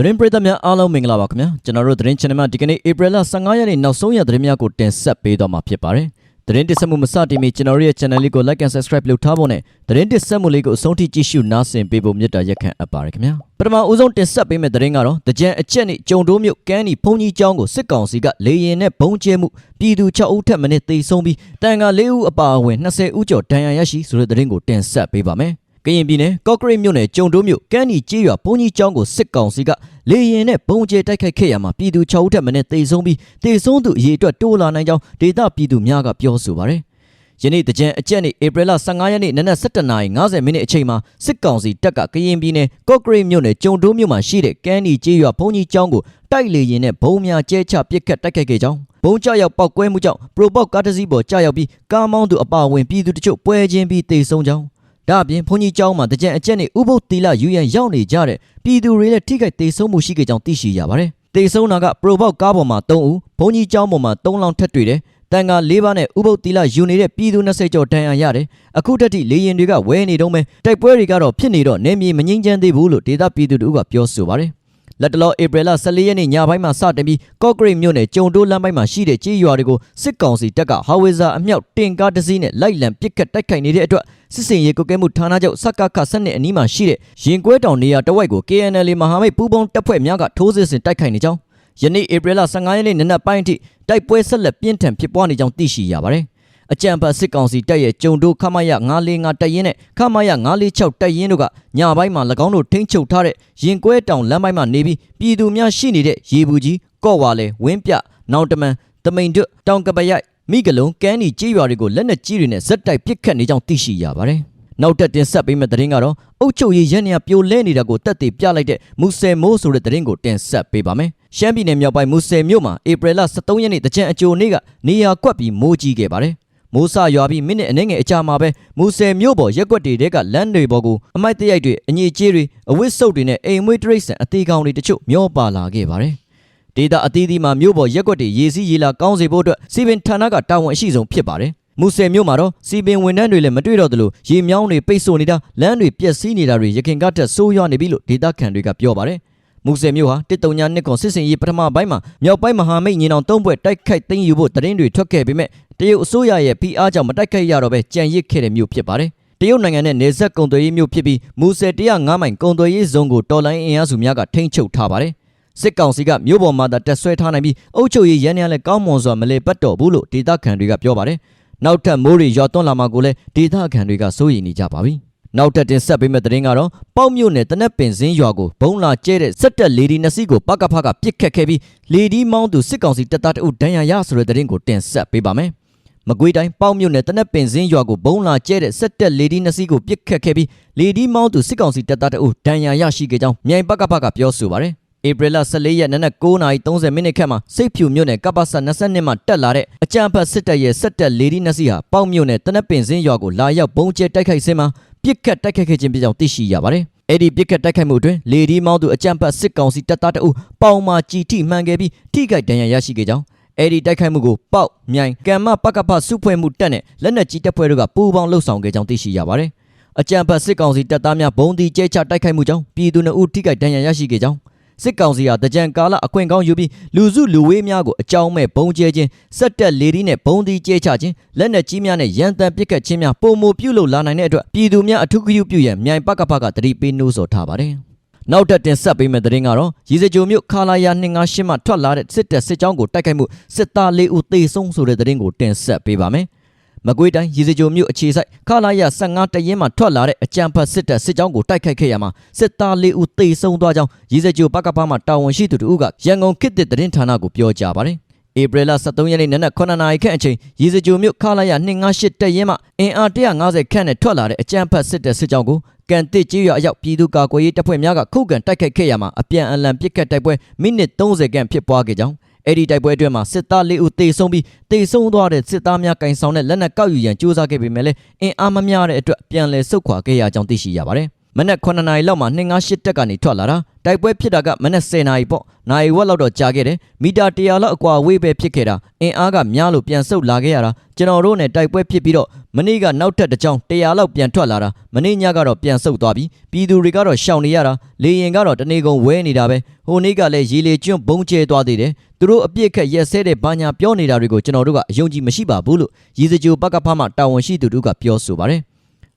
သတင်းပရိသတ်များအားလုံးမင်္ဂလာပါခင်ဗျာကျွန်တော်တို့သတင်း channel မှာဒီကနေ့ဧပြီလ15ရက်နေ့နောက်ဆုံးရသတင်းများကိုတင်ဆက်ပေးသွားမှာဖြစ်ပါတယ်သတင်းတင်ဆက်မှုမစတင်မီကျွန်တော်တို့ရဲ့ channel လေးကို like and subscribe လုပ်ထားဖို့နဲ့သတင်းတင်ဆက်မှုလေးကိုအဆုံးထိကြည့်ရှုနားဆင်ပေးဖို့မြတ်တာရက်ခံအပ်ပါတယ်ခင်ဗျာပထမဦးဆုံးတင်ဆက်ပေးမယ့်သတင်းကတော့တကြံအချက်နဲ့ကြုံတိုးမြို့ကန်းဒီဖုန်ကြီးကျောင်းကိုစစ်ကောင်စီကလေရင်နဲ့ဘုံကျဲမှုပြည်သူ6ဦးထက်မနည်းသေဆုံးပြီးတန်ခါ4ဦးအပါအဝင်20ဦးကျော်ဒဏ်ရာရရှိဆိုတဲ့သတင်းကိုတင်ဆက်ပေးပါမယ် ကရင်ပြည်နယ်ကော့ကရိတ်မြို့နယ်ကျုံတိုးမြို့ကန်းဒီကျေးရွာဘုံကြီးကျောင်းကိုစစ်ကောင်စီကလေရင်နဲ့ဘုံကျဲတိုက်ခိုက်ခဲ့ရမှာပြည်သူ6ဦးထက်မနည်းသေဆုံးပြီးသေဆုံးသူအရေအတွက်တိုးလာနိုင်ကြောင်းဒေသပြည်သူများကပြောဆိုပါတယ်။ယနေ့တကြံအကြက်နေ့ဧပြီလ15ရက်နေ့နနက်7:50မိနစ်အချိန်မှာစစ်ကောင်စီတပ်ကကရင်ပြည်နယ်ကော့ကရိတ်မြို့နယ်ကျုံတိုးမြို့မှာရှိတဲ့ကန်းဒီကျေးရွာဘုံကြီးကျောင်းကိုတိုက်လေရင်နဲ့ဘုံများကျဲချပစ်ခတ်တိုက်ခိုက်ခဲ့ကြောင်းဘုံကြောက်ရောက်ပောက်ကွဲမှုကြောင့်ပရိုပေါက်ကားတစ်စီးပေါ်ကြောက်ရောက်ပြီးကားမောင်းသူအပါအဝင်ပြည်သူတချို့ပွဲချင်းပြီးသေဆုံးကြောင်း ဒါအပြင်ဘုန်းကြီးကျောင်းမှာတကြံအကျက်နဲ့ဥပုပ်တီလာယူရန်ရောက်နေကြတဲ့ပြည်သူတွေလည်းထိခိုက်ဒေဆုံးမှုရှိခဲ့ကြောင်းသိရှိရပါတယ်။ဒေဆုံးတာကပရိုပေါက်ကားပေါ်မှာ3ဦးဘုန်းကြီးကျောင်းပေါ်မှာ3လောင်းထပ်တွေ့တယ်။တန်က၄ပါးနဲ့ဥပုပ်တီလာယူနေတဲ့ပြည်သူ20ကျော်တန်ရရတယ်။အခုတက်ထိလေရင်တွေကဝဲနေတော့မယ်တိုက်ပွဲတွေကတော့ဖြစ်နေတော့နေမြေမငိမ့်ချမ်းသေးဘူးလို့ဒေသပြည်သူတို့ကပြောဆိုပါတယ်။ လက်တလောဧပြီလ14ရက်နေ့ညပိုင်းမှာစတင်ပြီးကော့ဂရိတ်မြို့နယ်ကျုံတိုးလမ်းပိုင်းမှာရှိတဲ့ကြေးရွာတွေကိုစစ်ကောင်စီတပ်ကဟာဝေဇာအမြောက်တင်ကားတစ်စီးနဲ့လိုက်လံပစ်ခတ်တိုက်ခိုက်နေတဲ့အတွက်စစ်စင်ရေးကုတ်ကဲမှုဌာနချုပ်စကခစနစ်အနီးမှာရှိတဲ့ရင်ကွဲတောင်နေရာတစ်ဝိုက်ကို KNL မဟာမိတ်ပူးပေါင်းတပ်ဖွဲ့များကထိုးစစ်ဆင်တိုက်ခိုက်နေကြောင်းယနေ့ဧပြီလ15ရက်နေ့နနက်ပိုင်းအထိတိုက်ပွဲဆက်လက်ပြင်းထန်ဖြစ်ပွားနေကြောင်းသိရှိရပါတယ် အကြံဖတ်စစ်ကောင်စီတပ်ရဲ့ကြုံတို့ခမရ945တပ်ရင်းနဲ့ခမရ946တပ်ရင်းတို့ကညပိုင်းမှာ၎င်းတို့ထိန်းချုပ်ထားတဲ့ရင်ကွဲတောင်လမ်းပိုင်းမှာနေပြီးပြည်သူများရှိနေတဲ့ရေဘူးကြီးကော့ဝါလဲဝင်းပြနောင်တမန်တမိန်တွတောင်ကပရိုက်မိကလုံးကန်းဒီကြေးရွာတွေကိုလက်နက်ကြီးတွေနဲ့ဇက်တိုက်ပစ်ခတ်နေကြောင်းသိရှိရပါတယ်နောက်တက်တင်ဆက်ပေးမယ့်သတင်းကတော့အုတ်ချုပ်ရည်ရန်နေရပြိုလဲနေတာကိုတက်တည်ပြလိုက်တဲ့မူဆယ်မိုးဆိုတဲ့သတင်းကိုတင်ဆက်ပေးပါမယ်။ရှမ်းပြည်နယ်မြောက်ပိုင်းမူဆယ်မြို့မှာဧပြီလ23ရက်နေ့တကြံအကြိုနေ့ကနေရာကွက်ပြီးမိုးကြီးခဲ့ပါတယ်။ မိုးဆရွာပြီးမိနစ်အနည်းငယ်အကြာမှာပဲမူဆယ်မြို့ပေါ်ရက်ွက်တွေတဲကလမ်းတွေပေါ်ကိုအမိုက်တရိုက်တွေအငြိကျေးတွေအဝတ်စုပ်တွေနဲ့အိမ်မွေးတရိတ်ဆန်အသေးကောင်တွေတချို့မျောပါလာခဲ့ပါတယ်။ဒေတာအသီးသီးမှာမြို့ပေါ်ရက်ွက်တွေရေစီးရေလာကောင်းစေဖို့အတွက်စီပင်ဌာနကတာဝန်အရှိဆုံးဖြစ်ပါတယ်။မူဆယ်မြို့မှာတော့စီပင်ဝန်ထမ်းတွေလည်းမတွေ့တော့သလိုရေမြောင်းတွေပိတ်ဆို့နေတာလမ်းတွေပျက်စီးနေတာတွေရခင်ကထက်ဆိုးရွားနေပြီလို့ဒေတာခန်တွေကပြောပါတယ်။ မူဆယ်မြို့ဟာတစ်တုံညာနှစ်ခွန်စစ်စင်ရေးပထမပိုင်းမှာမြောက်ပိုင်းမဟာမိတ်ညီနောင်သုံးဘွဲ့တိုက်ခိုက်သိမ်းယူဖို့တရင်တွေထွက်ခဲ့ပေမဲ့တရုတ်အစိုးရရဲ့ဖိအားကြောင့်မတိုက်ခိုက်ရတော့ပဲကြံရစ်ခဲ့တဲ့မြို့ဖြစ်ပါတယ်။တရုတ်နိုင်ငံနဲ့နေဆက်ကုံသွယ်ရေးမြို့ဖြစ်ပြီးမူဆယ်105မိုင်ကုံသွယ်ရေးဇုံကိုတော်လိုင်းအင်အားစုများကထိန်းချုပ်ထားပါတယ်။စစ်ကောင်စီကမြို့ပေါ်မှာသာတက်ဆွဲထားနိုင်ပြီးအုပ်ချုပ်ရေးရန်ရန်လည်းကောင်းမွန်စွာမလဲပတ်တော်ဘူးလို့ဒေသခံတွေကပြောပါတယ်။နောက်ထပ်မိုးတွေရွာသွန်းလာမှာကိုလည်းဒေသခံတွေကစိုးရိမ်နေကြပါပြီ။ နောက်ထပ်တင်ဆက်ပေးမယ့်သတင်းကတော့ပေါက်မြို့နယ်တနက်ပင်စင်းရွာကိုဘုံလာကျဲတဲ့စက်တက်လေဒီနှစ်စီးကိုပကဖကပစ်ခတ်ခဲ့ပြီးလေဒီမောင်းသူစစ်ကောင်စီတပ်သားတအုပ်ဒဏ်ရာရဆိုတဲ့သတင်းကိုတင်ဆက်ပေးပါမယ်။မကွေးတိုင်းပေါက်မြို့နယ်တနက်ပင်စင်းရွာကိုဘုံလာကျဲတဲ့စက်တက်လေဒီနှစ်စီးကိုပစ်ခတ်ခဲ့ပြီးလေဒီမောင်းသူစစ်ကောင်စီတပ်သားတအုပ်ဒဏ်ရာရရှိခဲ့ကြောင်းမြိုင်ပကဖကပြောဆိုပါတယ်။ဧပြီလ14ရက်နနက်9:30မိနစ်ခန့်မှာစိတ်ဖြူမြို့နယ်ကပ္ပစ22မှာတက်လာတဲ့အကြံဖတ်စစ်တပ်ရဲ့စက်တက်လေဒီနှစ်စီးဟာပေါက်မြို့နယ်တနက်ပင်စင်းရွာကိုလာရောက်ဘုံကျဲတိုက်ခိုက်စင်းမှာ ပြစ်ခတ်တိုက်ခိုက်ခဲ့ခြင်းဖြစ်ကြောင်းသိရှိရပါတယ်။အဲ့ဒီပြစ်ခတ်တိုက်ခိုက်မှုအတွင်းလေဒီမောင်းသူအကြံဖတ်စစ်ကောင်စီတပ်သားတအုပ်ပေါင်မာကြည်ထိမှန်ခဲ့ပြီးထိခိုက်ဒဏ်ရာရရှိခဲ့ကြောင်းအဲ့ဒီတိုက်ခိုက်မှုကိုပေါက်မြိုင်ကံမပကပစုဖွဲ့မှုတက်နဲ့လက်နက်ကြီးတပ်ဖွဲ့တို့ကပူးပေါင်းလှုပ်ဆောင်ခဲ့ကြောင်းသိရှိရပါတယ်။အကြံဖတ်စစ်ကောင်စီတပ်သားများဘုံဒီကျဲချတိုက်ခိုက်မှုကြောင့်ပြည်သူနှုတ်ထိခိုက်ဒဏ်ရာရရှိခဲ့ကြောင်း စစ်ကောင်စီဟာတကြံကာလအခွင့်ကောင်းယူပြီးလူစုလူဝေးများကိုအကြောင်းမဲ့ဘုံကျဲခြင်းစက်တက်လေဒီနဲ့ဘုံဒီကျဲချခြင်းလက်နက်ကြီးများနဲ့ရန်တမ်းပစ်ခတ်ခြင်းများပုံမပြုလုပ်လာနိုင်တဲ့အတွက်ပြည်သူများအထူးဂရုပြုရန်မြိုင်ပကပကတတိပေးနှိုးဆော်ထားပါတယ်။နောက်တက်တင်ဆက်ပေးမယ့်သတင်းကတော့ရီစကြိုမြို့ခါလာယာ258မှထွက်လာတဲ့စစ်တပ်စစ်ကြောင်းကိုတိုက်ခိုက်မှုစစ်သား၄ဦးသေဆုံးဆိုတဲ့သတင်းကိုတင်ဆက်ပေးပါမယ်။ မကွေးတိုင်းရီစကြိုမြို့အခြေစိုက်ခလာရ15တရင်မှထွက်လာတဲ့အကြံဖတ်စစ်တပ်စစ်ကြောင်းကိုတိုက်ခိုက်ခဲ့ရမှာစစ်သား၄ဦးသေဆုံးသွားကြောင်းရီစကြိုပကပမှတာဝန်ရှိသူတို့ကရန်ကုန်ခေတ်သစ်သတင်းဌာနကိုပြောကြားပါတယ်ဧပြီလ23ရက်နေ့နနက်9နာရီခန့်အချိန်ရီစကြိုမြို့ခလာရ258တပ်ရင်းမှအင်အား150ခန့်နဲ့ထွက်လာတဲ့အကြံဖတ်စစ်တပ်စစ်ကြောင်းကိုကန်တစ်ကြီးရွာအရောက်ပြည်သူ့ကာကွယ်ရေးတပ်ဖွဲ့များကခုခံတိုက်ခိုက်ခဲ့ရမှာအပြန်အလှန်ပစ်ခတ်တိုက်ပွဲမိနစ်30ခန့်ဖြစ်ပွားခဲ့ကြောင်း အဲ့ဒီတိုက်ပွဲအတွင်းမှာစစ်သား၄ဦးသေဆုံးပြီးသေဆုံးသွားတဲ့စစ်သားများကင်ဆောင်တဲ့လက်နက်ကောက်ယူရန်ကြိုးစားခဲ့ပေမဲ့လည်းအင်အားမမျှတဲ့အတွက်ပြန်လည်ဆုတ်ခွာခဲ့ရကြောင်းသိရှိရပါတယ်။မမနက်9နာရီလောက်မှာ258တက်ကနေထွက်လာတာတိုက်ပွဲဖြစ်တာကမနက်10နာရီပေါ့နိုင်ဝက်လောက်တော့ကြာခဲ့တယ်မီတာ100လောက်အကွာဝေးပဲဖြစ်ခဲ့တာအင်အားကများလို့ပြန်ဆုတ်လာခဲ့ရတာကျွန်တော်တို့နဲ့တိုက်ပွဲဖြစ်ပြီးတော့မနေ့ကနောက်ထပ်တစ်ကြောင်း100လောက်ပြန်ထွက်လာတာမနေ့ညကတော့ပြန်ဆုတ်သွားပြီပြည်သူတွေကတော့ရှောင်နေရတာလေရင်ကတော့တနေကုန်ဝဲနေတာပဲဟိုနေ့ကလည်းရေလေကျွန်းဘုံကျဲသွားသေးတယ် သူတို့အပြစ်ခက်ရက်ဆဲတဲ့ဘာညာပြောနေတာတွေကိုကျွန်တော်တို့ကအယုံကြည်မရှိပါဘူးလို့ရည်စကြိုပကဖမှတာဝန်ရှိသူတို့ကပြောဆိုပါတယ်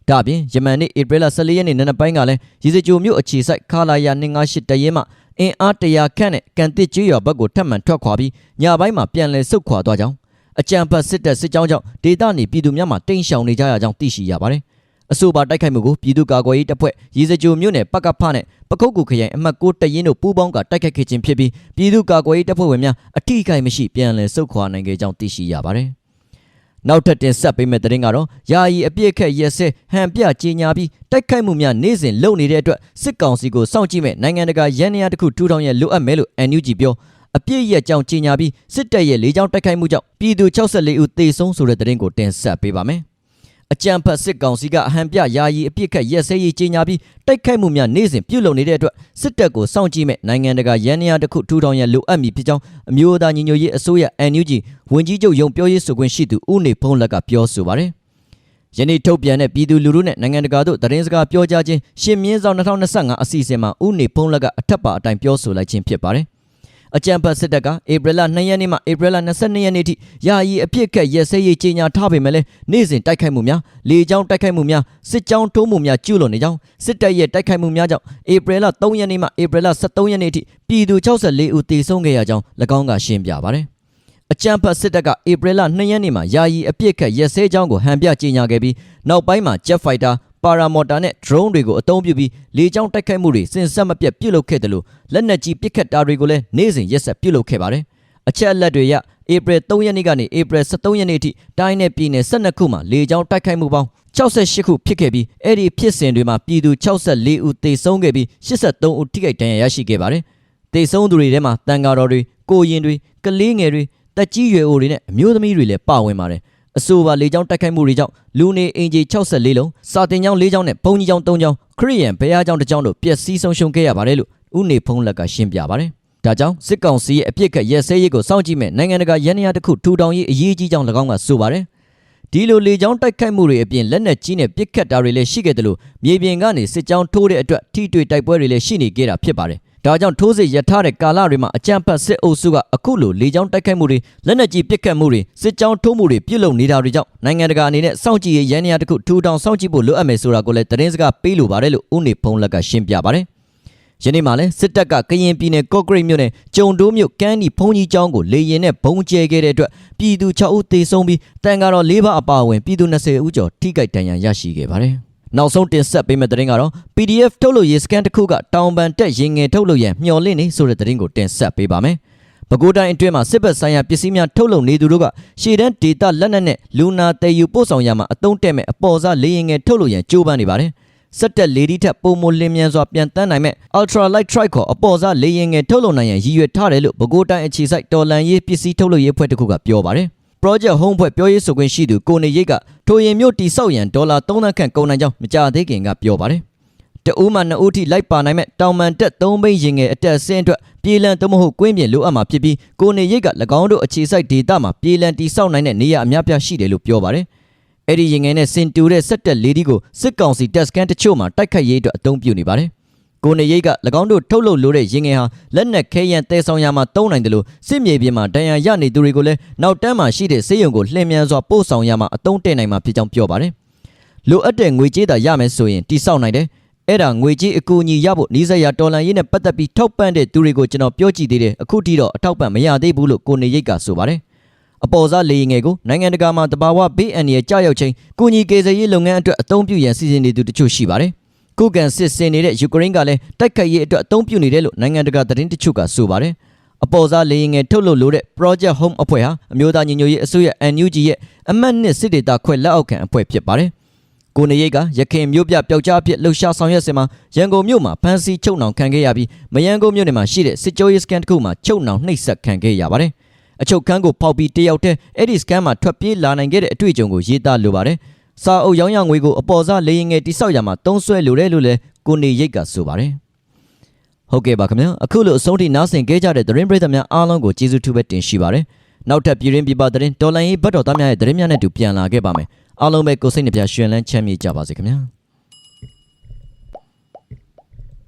ဒါအပြင်ယမန်နေ့ဧပြီလ14ရက်နေ့နံနက်ပိုင်းကလည်းရည်စကြိုမြို့အခြေစိုက်ခလာယာ258တရဲမှအင်အား100ခန့်နဲ့ကန်တစ်ကျွော်ဘက်ကိုထပ်မံထွက်ခွာပြီးညပိုင်းမှာပြန်လည်ဆုတ်ခွာသွားကြောင်းအကြံဖတ်စစ်တပ်စစ်ကြောင်းကြောင့်ဒေသနေပြည်သူများမှတိန့်ရှောင်နေကြရကြောင်းသိရှိရပါတယ် အဆိုပါတိုက်ခိုက်မှုကိုပြည်သူ့ကာကွယ်ရေးတပ်ဖွဲ့ရည်စကြိုမြို့နယ်ပကဖနဲ့ပကုတ်ကူခရိုင်အမှတ်6တရင်တို့ပူးပေါင်းကတိုက်ခိုက်ခဲ့ခြင်းဖြစ်ပြီးပြည်သူ့ကာကွယ်ရေးတပ်ဖွဲ့ဝင်များအထိအခိုက်မရှိပြန်လည်ဆုတ်ခွာနိုင်ခဲ့ကြောင်းသိရှိရပါတယ်နောက်ထပ်တင်ဆက်ပေးမယ့်သတင်းကတော့ယာယီအပြည့်ခက်ရက်စဲဟန်ပြကြီးညာပြီးတိုက်ခိုက်မှုများနေ့စဉ်လုပ်နေတဲ့အတွက်စစ်ကောင်စီကိုစောင့်ကြည့်မဲ့နိုင်ငံတကာရန်နေရာတစ်ခုထူထောင်ရလိုအပ်မယ်လို့ NUG ပြောအပြည့်ရက်ကြောင်ကြီးညာပြီးစစ်တပ်ရဲ့လေးကြောင်းတိုက်ခိုက်မှုကြောင့်ပြည်သူ64ဦးသေဆုံးဆိုတဲ့သတင်းကိုတင်ဆက်ပေးပါမယ် အကြံဖတ်စစ်ကောင်စီကအဟံပြယာယီအပြစ်ခတ်ရက်စဲရေးကြီးညာပြီးတိုက်ခိုက်မှုများနေ့စဉ်ပြုလုပ်နေတဲ့အတွက်စစ်တပ်ကိုစောင့်ကြည့်မဲ့နိုင်ငံတကာရန်နေရာတစ်ခုထူထောင်ရလိုအပ်မည်ဖြစ်ကြောင်းအမျိုးသားညီညွတ်ရေးအစိုးရ NUG ဝန်ကြီးချုပ်ရုံးပြောရေးဆိုခွင့်ရှိသူဦးနေဖုံးလက်ကပြောဆိုပါတယ်ယနေ့ထုတ်ပြန်တဲ့ပြည်သူလူထုနဲ့နိုင်ငံတကာတို့သတင်းစကားပြောကြားခြင်းရှင်မြင်းဆောင်2025အစီအစဉ်မှာဦးနေဖုံးလက်ကအထက်ပါအတိုင်းပြောဆိုလိုက်ခြင်းဖြစ်ပါတယ် အကြံဖတ်စစ်တပ်ကဧပြီလ2ရက်နေ့မှဧပြီလ22ရက်နေ့ထိယာယီအပြစ်ခတ်ရက်စဲရေးကြီးညာထားပေမဲ့လည်းနေ့စဉ်တိုက်ခိုက်မှုများလေကြောင်းတိုက်ခိုက်မှုများစစ်ကြောင်းထိုးမှုများကျူးလွန်နေကြောင်းစစ်တပ်ရဲ့တိုက်ခိုက်မှုများကြောင့်ဧပြီလ3ရက်နေ့မှဧပြီလ23ရက်နေ့ထိပြည်သူ64ဦးသေဆုံးခဲ့ရကြောင်း၎င်းကရှင်းပြပါတယ်အကြံဖတ်စစ်တပ်ကဧပြီလ2ရက်နေ့မှာယာယီအပြစ်ခတ်ရက်စဲကြောင်းကိုဟန်ပြကြေညာခဲ့ပြီးနောက်ပိုင်းမှာ Jet Fighter ပါရာမော်တာနဲ့ drone တွေကိုအသုံးပြုပြီးလေကြောင်းတိုက်ခိုက်မှုတွေစင်ဆက်မပြတ်ပြုလုပ်ခဲ့တယ်လို့လက်နက်ကြီးပစ်ခတ်တာတွေကိုလည်းနေ့စဉ်ရက်ဆက်ပြုလုပ်ခဲ့ပါတယ်။အချက်အလက်တွေရဧပြီ3ရက်နေ့ကနေဧပြီ23ရက်နေ့ထိတိုင်းနယ်ပြည်နယ်12ခုမှာလေကြောင်းတိုက်ခိုက်မှုပေါင်း68ခုဖြစ်ခဲ့ပြီးအဲ့ဒီဖြစ်စဉ်တွေမှာပြည်သူ64ဦးသေဆုံးခဲ့ပြီး83ဦးထိခိုက်ဒဏ်ရာရရှိခဲ့ပါတယ်။သေဆုံးသူတွေထဲမှာတန်ဃာတော်တွေကိုရင်တွေကလေးငယ်တွေတက်ကြီးရွယ်အိုတွေနဲ့အမျိုးသမီးတွေလည်းပါဝင်ပါတယ်။ အဆိုပါလေကြောင်းတိုက်ခိုက်မှုတွေကြောင့်လူနေအင်ဂျီ64လုံးစာတင်ကျောင်း4ကျောင်းနဲ့ဘုံကြီးကျောင်း3ကျောင်းခရီးယန်ဘုရားကျောင်း1ကျောင်းတို့ပျက်စီးဆုံးရှုံးခဲ့ရပါတယ်လို့ဦးနေဖုံးလက်ကရှင်းပြပါတယ်။ဒါကြောင့်စစ်ကောင်စီရဲ့အပြစ်ခတ်ရဲစဲရေးကိုစောင့်ကြည့်မဲ့နိုင်ငံတကာရန်ရာတစ်ခုထူထောင်ရေးအရေးကြီးကြောင်း၎င်းကဆိုပါတယ်။ဒီလိုလေကြောင်းတိုက်ခိုက်မှုတွေအပြင်လက်နက်ကြီးနဲ့ပစ်ခတ်တာတွေလည်းရှိခဲ့တယ်လို့မြေပြင်ကနေစစ်ကြောင်းထိုးတဲ့အတွက်ထိတွေ့တိုက်ပွဲတွေလည်းရှိနေကြတာဖြစ်ပါတယ်။ ဒါကြောင့်ထိုးစစ်ရထားတဲ့ကာလတွေမှာအကြမ်းဖက်စစ်အုပ်စုကအခုလိုလေကြောင်းတိုက်ခိုက်မှုတွေလက်နက်ကြီးပစ်ခတ်မှုတွေစစ်ကြောင်းထိုးမှုတွေပြုလုပ်နေတာတွေကြောင့်နိုင်ငံတကာအနေနဲ့စောင့်ကြည့်ရေးရန်နေရာတစ်ခုထူထောင်စောင့်ကြည့်ဖို့လိုအပ်မယ်ဆိုတာကိုလည်းသတင်းစကားပေးလိုပါတယ်လို့ဦးနေဖုံးလက်ကရှင်းပြပါတယ်။ယနေ့မှလည်းစစ်တပ်ကကရင်ပြည်နယ်ကော့ဂရိတ်မြို့နယ်ကျုံတိုးမြို့ကမ်းဒီဖုန်ကြီးကျောင်းကိုလေရင်နဲ့ဘုံကျဲခဲ့တဲ့အတွက်ပြည်သူ6ဦးသေဆုံးပြီးတန်ကားတော်၄ပါးအပါအဝင်ပြည်သူ20ဦးကျော်ထိခိုက်ဒဏ်ရာရရှိခဲ့ပါတယ်။ နောက်ဆုံးတင်ဆက်ပေးမယ့်သတင်းကတော့ PDF ထုတ်လို့ရေးစကန်တစ်ခုကတောင်ပန်တက်ရင်ငယ်ထုတ်လို့ရန်မျှော်လင့်နေဆိုတဲ့သတင်းကိုတင်ဆက်ပေးပါမယ်။ပဲခူးတိုင်းအတွင်းမှာစစ်ဘက်ဆိုင်ရာပစ္စည်းများထုတ်လုပ်နေသူတို့ကရှေ့တန်းဒေတာလက်နက်နဲ့လူနာတည်ယူပို့ဆောင်ရမှာအုံတက်မဲ့အပေါ်စားလေရင်ငယ်ထုတ်လို့ရန်ကြိုးပမ်းနေပါတယ်။စက်တက်လေဒီထက်ပုံမလင်းမြန်စွာပြန်တန်းနိုင်မဲ့ Ultra Light Trike ခေါ်အပေါ်စားလေရင်ငယ်ထုတ်လုပ်နိုင်ရန်ရည်ရွယ်ထားတယ်လို့ပဲခူးတိုင်းအခြေစိုက်တော်လန်ရေးပစ္စည်းထုတ်လုပ်ရေးအဖွဲ့တစ်ခုကပြောပါတယ်။ Project Home ဖွဲ့ပြောရေးဆိုခွင့်ရှိသူကိုနေရိတ်ကထိုရင်မြို့တိဆောက်ရန်ဒေါ်လာ3သန်းခန့်ကုန်နိုင်ကြောင်းမကြာသေးခင်ကပြောပါတယ်။တအူးမှနှစ်ဦးထိလိုက်ပါနိုင်မဲ့တောင်မန်တက်3ဘိန်းရင်ငယ်အတက်ဆင်းအတွက်ပြည်လန်သို့မဟုတ်ကွင်းပြင်လိုအပ်မှာဖြစ်ပြီးကိုနေရိတ်က၎င်းတို့အခြေစိုက်ဒေတာမှာပြည်လန်တိဆောက်နိုင်တဲ့နေရာအများပြားရှိတယ်လို့ပြောပါတယ်။အဲ့ဒီရင်ငယ်နဲ့စင်တူတဲ့စက်တက်လေးဒီကိုစစ်ကောင်စီတက်စကန်တချို့မှာတိုက်ခတ်ရေးအတွက်အသုံးပြုနေပါတယ်။ ကိုနေရိတ်က၎င်းတို့ထုတ်လုပ်လို့တဲ့ရင်ငယ်ဟာလက်နက်ခဲယံတဲဆောင်ရမှာတုံးနိုင်တယ်လို့စစ်မြေပြင်မှာတန်ရာရနေသူတွေကိုလည်းနောက်တန်းမှာရှိတဲ့စေယုံကိုလှည့်မြန်စွာပို့ဆောင်ရမှာအသုံးတဲ့နိုင်မှာဖြစ်ကြောင်းပြောပါတယ်။လိုအပ်တဲ့ငွေကြေးသာရမယ်ဆိုရင်တိစောက်နိုင်တယ်။အဲ့ဒါငွေကြေးအကူအညီရဖို့နီးစပ်ရာတော်လန်ရေးနဲ့ပတ်သက်ပြီးထောက်ပံ့တဲ့သူတွေကိုကျွန်တော်ပြောကြည့်သေးတယ်အခုထိတော့အထောက်ပံ့မရသေးဘူးလို့ကိုနေရိတ်ကဆိုပါတယ်။အပေါ်စားလေရင်ငယ်ကိုနိုင်ငံတကာမှာတဘာဝဘေးအန္တရာယ်ကြောက်ရောက်ချင်းကုညီကေစရေးလုပ်ငန်းအတွက်အသုံးပြုရန်စီစဉ်နေသူတချို့ရှိပါတယ်။ ခုခံစစ်ဆင်နေတဲ့ယူကရိန်းကလည်းတိုက်ခိုက်ရေးအတွက်အသုံးပြုနေတယ်လို့နိုင်ငံတကာသတင်းတချို့ကဆိုပါတယ်။အပေါ်စားလေရင်ငယ်ထုတ်လုပ်လို့တဲ့ Project Home အဖွဲ့ဟာအမျိုးသားညီညွတ်ရေးအစိုးရ NUG ရဲ့အမတ်နှစ်စစ်ဒေတာခွဲလက်အောက်ခံအဖွဲ့ဖြစ်ပါတယ်။ကိုနေရိတ်ကရခင်မြို့ပြပျောက်ကြားအဖြစ်လှုပ်ရှားဆောင်ရွက်စင်မှာရန်ကုန်မြို့မှာဖမ်းဆီးချုပ်နှောင်ခံခဲ့ရပြီးမယန်းကုန်းမြို့နယ်မှာရှိတဲ့စစ်ကြောရေးစကန်တစ်ခုမှာချုပ်နှောင်နှိပ်စက်ခံခဲ့ရပါတယ်။အချုပ်ခန်းကိုဖောက်ပြီးတယောက်တည်းအဲ့ဒီစကန်မှာထွက်ပြေးလာနိုင်ခဲ့တဲ့အတွေ့အကြုံကိုရေးသားလိုပါတယ်။ စာအုပ်ရောင်းရငွေကိုအပေါ်စားလေရင်ငယ်တိဆောက်ရမှာတုံးဆွဲလိုတယ်လို့လည်းကိုနေရိတ်ကဆိုပါတယ်ဟုတ်ကဲ့ပါခင်ဗျာအခုလိုအဆုံးထိနားဆင်ခဲ့ကြတဲ့သတင်းပရိသတ်များအားလုံးကိုကျေးဇူးထူးပဲတင်ရှိပါတယ်နောက်ထပ်ပြည်ရင်းပြပသတင်းတော်လိုင်းရေးဘတ်တော်သားများရဲ့သတင်းများနဲ့အတူပြန်လာခဲ့ပါမယ်အားလုံးပဲကိုယ်စိတ်နှပြရှင်လန်းချမ်းမြေ့ကြပါစေခင်ဗျာ